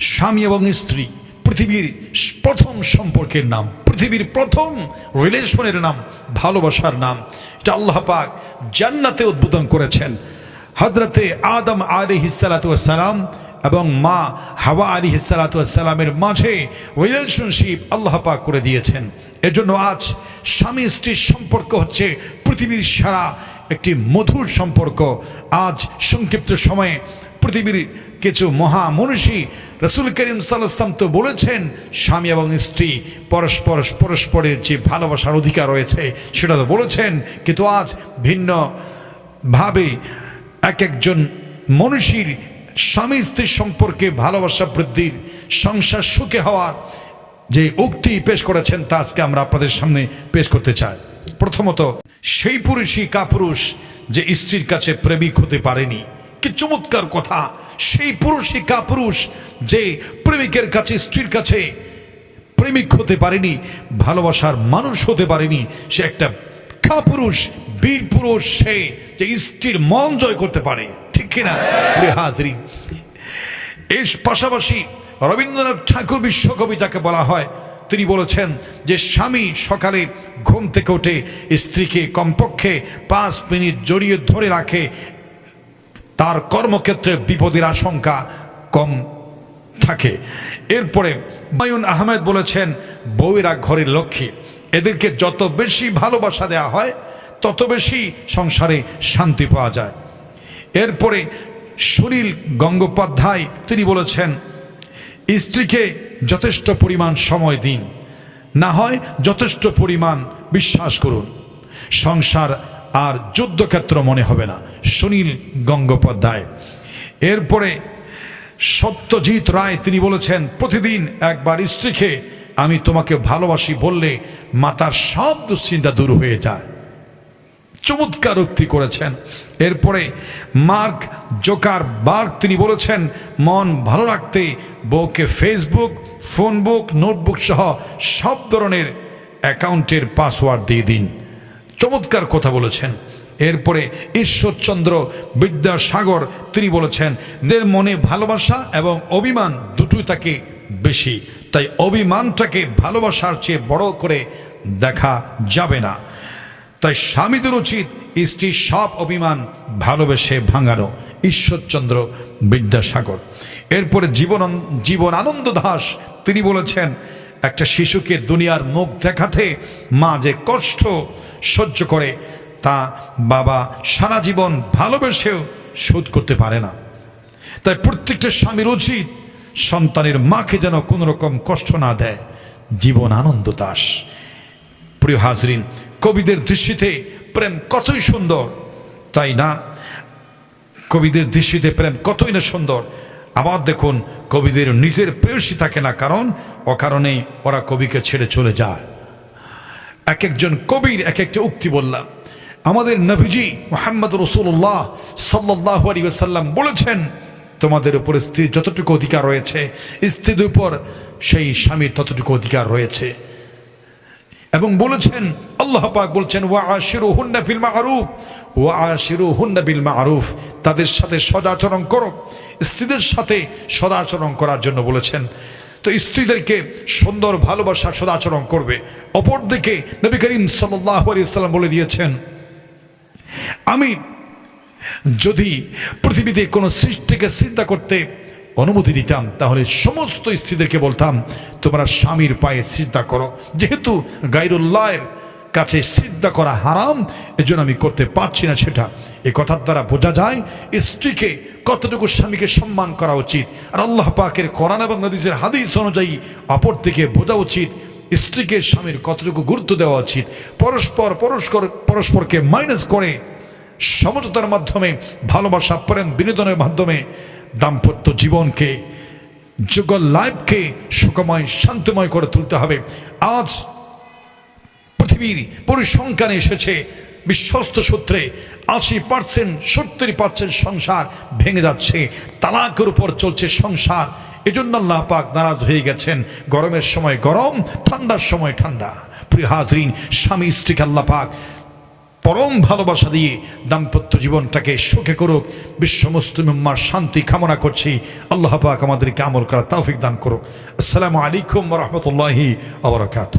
স্বামী এবং স্ত্রী, পৃথিবীর প্রথম সম্পর্কের নাম, পৃথিবীর প্রথম রিলেশনের নাম, ভালোবাসার নাম। এটা আল্লাহ পাক জান্নাতে উদ্বোধন করেছেন। হজরতে আদম আলী সালাম এবং মা হাওয়া আলী সালামের মাঝে রিলেশনশিপ আল্লাহ পাক করে দিয়েছেন। এজন্য আজ স্বামী স্ত্রীর সম্পর্ক হচ্ছে পৃথিবীর সারা একটি মধুর সম্পর্ক। আজ সংক্ষিপ্ত সময়ে পৃথিবীর কিছু মহা মনীষী রসুল করিম সাল্লাম তো বলেছেন, স্বামী এবং স্ত্রী পরস্পর, পরস্পরের যে ভালোবাসার অধিকার রয়েছে সেটা তো বলেছেন, কিন্তু আজ ভিন্ন ভাবে এক একজন মনীষীর স্বামী স্ত্রীর সম্পর্কে ভালোবাসা বৃদ্ধির, সংসার সুখে হওয়ার যে উক্তি পেশ করেছেন, তা আজকে আমরা আপনাদের সামনে পেশ করতে চাই। প্রথমত, সেই পুরুষই কাপুরুষ যে স্ত্রীর কাছে প্রেমিক হতে পারেনি। কি চমৎকার কথা। সেই পুরুষই কাপুরুষ যে প্রেমিকের কাছে, স্ত্রীর কাছে প্রেমিক হতে পারেনি, ভালোবাসার মানুষ হতে পারেনি, সে একটা কাপুরুষ, বীর পুরুষ সে যে স্ত্রীর মন জয় করতে পারে। ঠিক কিনা? হাজরি, এর পাশাপাশি রবীন্দ্রনাথ ঠাকুর বিশ্বকবি যাকে বলা হয়, তিনি বলেছেন যে স্বামী সকালে ঘুম থেকে উঠে স্ত্রীকে কমপক্ষে পাঁচ মিনিট জড়িয়ে ধরে রাখে তার কর্মক্ষেত্রে বিপদের আশঙ্কা কম থাকে। এরপরে মায়ুন আহমেদ বলেছেন, বউয়েরা ঘরের লক্ষ্মী। এদেরকে যত বেশি ভালোবাসা দেওয়া হয়, তত বেশি সংসারে শান্তি পাওয়া যায়। এরপরে সুনীল গঙ্গোপাধ্যায়, তিনি বলেছেন, স্ত্রীকে যথেষ্ট পরিমাণ সময় দিন। না হয় যথেষ্ট পরিমাণ বিশ্বাস করুন। সংসার আর যুদ্ধক্ষেত্র মনে হবে না। সুনীল গঙ্গোপাধ্যায়। এরপরে সত্যজিৎ রায়, তিনি বলেছেন, প্রতিদিন একবার স্ত্রীকে আমি তোমাকে ভালোবাসি বললে মাতার সব দুশ্চিন্তা দূর হয়ে যায়। চমৎকার উক্তি করেছেন। এরপরে মার্ক জোকার বার্ক তিনি বলেছেন, মন ভালো রাখতে বউকে ফেসবুক, ফোনবুক, নোটবুক সহ সব ধরনের অ্যাকাউন্টের পাসওয়ার্ড দিয়ে দিন। চমৎকার কথা বলেছেন। এরপরে ঈশ্বরচন্দ্র বিদ্যাসাগর, তিনি বলেছেন, দের মনে ভালোবাসা এবং অভিমান দুটোই তাকে বেশি। তাই অভিমানটাকে ভালোবাসার চেয়ে বড় করে দেখা যাবে না। তাই স্বামীদের উচিত স্ত্রীর সব অভিমান ভালোবেসে ভাঙানো। ঈশ্বরচন্দ্র বিদ্যাসাগর। এরপরে জীবন জীবন আনন্দ দাস, তিনি বলেছেন একটা শিশুকে দুনিয়ার মুখ দেখাতে মা যে কষ্ট সহ্য করে, তা বাবা সারা জীবন ভালোবেসেও শোধ করতে পারে না। তাই প্রত্যেকটা স্বামীর উচিত সন্তানের মাকে যেন কোনো রকম কষ্ট না দেয়। জীবন আনন্দ দাস। প্রিয় হাজরিন, কবিদের দৃষ্টিতে প্রেম কতই সুন্দর, তাই না? কবিদের দৃষ্টিতে প্রেম কতই না সুন্দর আবার দেখুন, কবিদের নিজের প্রেয়সী থাকে না, কারণ অকারণেই ওরা কবিকে ছেড়ে চলে যায়। এক একজন কবির এক একটা উক্তি বললাম। আমাদের নবীজি মোহাম্মদ রসুল্লাহ সাল্লাহ আলী সাল্লাম বলেছেন, তোমাদের উপর স্ত্রীর যতটুকু অধিকার রয়েছে স্ত্রীর উপর সেই স্বামীর ততটুকু অধিকার রয়েছে। এবং বলেছেন, আল্লাহ পাক বলছেন, ওয়া আশিরু হুন্না বিল মারুফ, ওয়া আশিরু হুন্না বিল মারুফ। তাদের সাথে সদাচরণ করো। স্ত্রীদের সাথে সদাচরণ করার জন্য বলেছেন। তো স্ত্রীদেরকে সুন্দর ভালোবাসা সদাচরণ করবে। অপরদিকে নবী করিম সাল্লাম বলে দিয়েছেন, আমি যদি পৃথিবীতে কোনো সৃষ্টিকে চিন্তা করতে অনুমতি দিতাম, তাহলে সমস্ত স্ত্রীদেরকে বলতাম, তোমরা স্বামীর পায়ে চিন্তা করো। যেহেতু গাইরুল্লাহের কাছে সিদ্ধা করা হারাম, এজন্য আমি করতে পারছি না সেটা। এই কথার দ্বারা বোঝা যায়, স্ত্রীকে কতটুকু স্বামীকে সম্মান করা উচিত। আর আল্লাহ পাকের কোরআন এবং নদীজের হাদিস অনুযায়ী অপর থেকে বোঝা উচিত, স্ত্রীকে স্বামীর কতটুকু গুরুত্ব দেওয়া উচিত। পরস্পর পরস্পর, পরস্পরকে মাইনাস করে সমঝোতার মাধ্যমে, ভালোবাসা, প্রেম, বিনোদনের মাধ্যমে দাম্পত্য জীবনকে, যুগল লাইফকে সুখময়, শান্তিময় করে তুলতে হবে। আজ পৃথিবীর পরিসংখ্যানে এসেছে, বিশ্বস্ত সূত্রে আশি পার্সেন্ট সত্তর পার্সেন্ট সংসার ভেঙে যাচ্ছে, তালাকের উপর চলছে সংসার। এজন্য আল্লাহ পাক নারাজ হয়ে গেছেন। গরমের সময় গরম, ঠান্ডার সময় ঠান্ডা। প্রিয় হাজরিন, স্বামী, স্ত্রীকে আল্লাহ পাক পরম ভালোবাসা দিয়ে দাম্পত্য জীবনটাকে সুখে করুক, বিশ্ব মুসলিম উম্মার শান্তি কামনা করছি। আল্লাহ পাক আমাদেরকে আমল করা তৌফিক দান করুক। আসসালামু আলাইকুম রহমতুল্লাহি আবরকাত